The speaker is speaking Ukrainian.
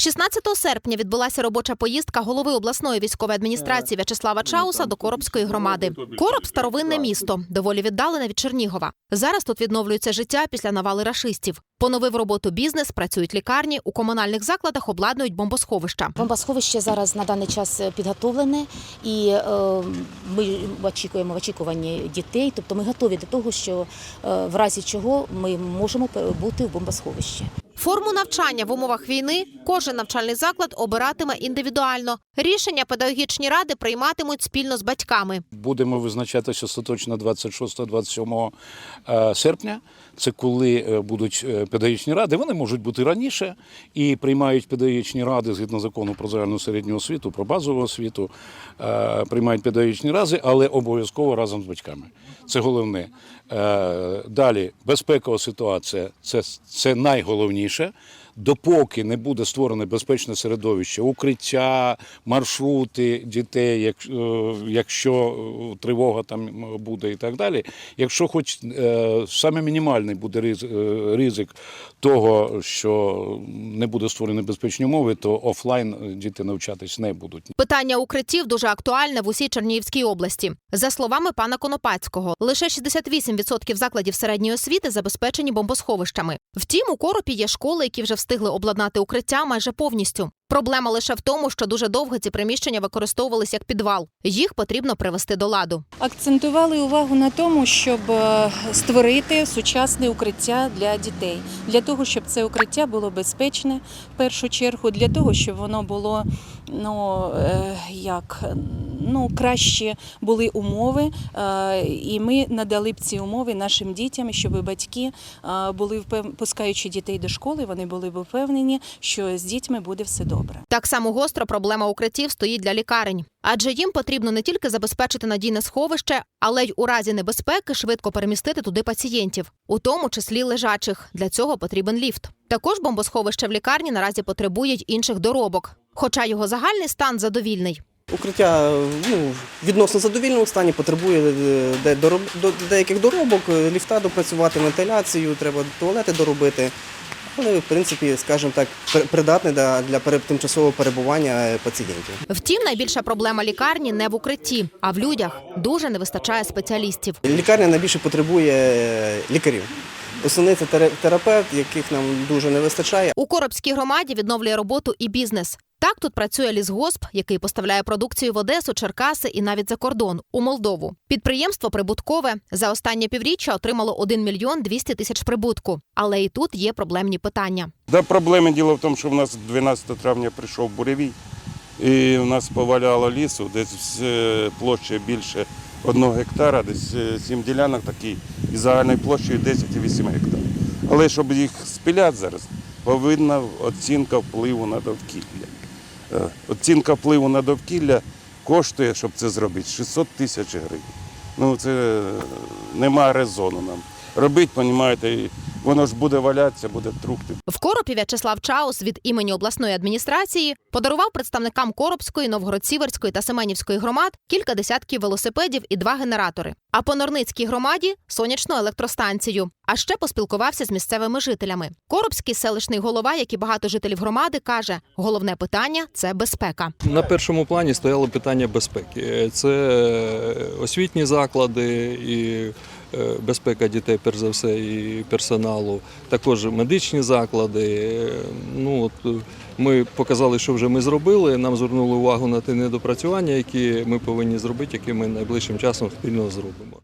16 серпня відбулася робоча поїздка голови обласної військової адміністрації В'ячеслава Чауса до Коробської громади. Короб старовинне місто, доволі віддалене від Чернігова. Зараз тут відновлюється життя після навали рашистів. Поновив роботу бізнес, працюють лікарні, у комунальних закладах обладнують бомбосховища. Бомбосховище зараз на даний час підготовлене, і е, ми очікуємо в очікуванні дітей. Тобто ми готові до того, що е, в разі чого ми можемо бути в бомбосховищі. Форму навчання в умовах війни кожен навчальний заклад обиратиме індивідуально. Рішення педагогічні ради прийматимуть спільно з батьками. Будемо визначатися остаточно 26-27 е, серпня. Це коли е, будуть е, педагогічні ради. Вони можуть бути раніше і приймають педагогічні ради згідно закону про загальну середню освіту, про базову освіту, е, приймають педагогічні ради, але обов'язково разом з батьками. Це головне. Далі безпекова ситуація це, це найголовніше. раніше Допоки не буде створене безпечне середовище, укриття, маршрути дітей, е, якщо е, тривога там буде і так далі. Якщо хоч е, саме мінімальний буде риз- ризик того, що не буде створені безпечні умови, то офлайн діти навчатись не будуть. Питання укриттів дуже актуальне в усій Чернігівській області. За словами пана Конопацького, лише 68% закладів середньої освіти забезпечені бомбосховищами. Втім, у Коропі є школи, які вже встигли обладнати укриття майже повністю. Проблема лише в тому, що дуже довго ці приміщення використовувалися як підвал. Їх потрібно привести до ладу. Акцентували увагу на тому, щоб е, створити сучасне укриття для дітей, для того, щоб це укриття було безпечне в першу чергу, для того, щоб воно було ну е, як ну кращі були умови, е, і ми надали б ці умови нашим дітям, щоб батьки е, були пускаючи дітей до школи, вони були б впевнені, що з дітьми буде все добре. Так само гостро проблема укриттів стоїть для лікарень, адже їм потрібно не тільки забезпечити надійне сховище, але й у разі небезпеки швидко перемістити туди пацієнтів, у тому числі лежачих. Для цього потрібен ліфт. Також бомбосховище в лікарні наразі потребує інших доробок, хоча його загальний стан задовільний. Укриття ну, відносно задовільному стані потребує е, де дороб- до- деяких доробок, е, ліфта допрацювати, вентиляцію, треба туалети доробити. Але, в принципі, скажімо так, при- придатний для, для тимчасового перебування е, пацієнтів. Втім, найбільша проблема лікарні не в укритті, а в людях дуже не вистачає спеціалістів. Лікарня найбільше потребує лікарів. Основний це терапевт, яких нам дуже не вистачає. У Коробській громаді відновлює роботу і бізнес. Так тут працює лісгосп, який поставляє продукцію в Одесу, Черкаси і навіть за кордон у Молдову. Підприємство прибуткове за останнє півріччя отримало 1 мільйон 200 тисяч прибутку. Але і тут є проблемні питання. Да, проблеми діло в тому, що в нас 12 травня прийшов буревій, і в нас поваляло лісу, десь е, площа більше одного гектара, десь е, сім ділянок такий і загальною площею 10,8 гектарів. Але щоб їх спіляти зараз, повинна оцінка впливу на довкілля. Е, Оцінка впливу на довкілля коштує, щоб це зробити, 600 тисяч гривень. Ну це е, нема резону нам. Робити, розумієте, воно ж буде валятися, буде трухти. В Коропі В'ячеслав Чаус від імені обласної адміністрації подарував представникам Коробської, Новгород-Сіверської та Семенівської громад кілька десятків велосипедів і два генератори. А по Норницькій громаді сонячну електростанцію. А ще поспілкувався з місцевими жителями. Коробський селищний голова, як і багато жителів громади, каже: головне питання це безпека. На першому плані стояло питання безпеки. Це е, освітні заклади і безпека дітей, перш за все, і персоналу, також медичні заклади. Е, Ну, от, е, ми показали, що вже ми зробили. Нам звернули увагу на ті недопрацювання, які ми повинні зробити, які ми найближчим часом спільно зробимо.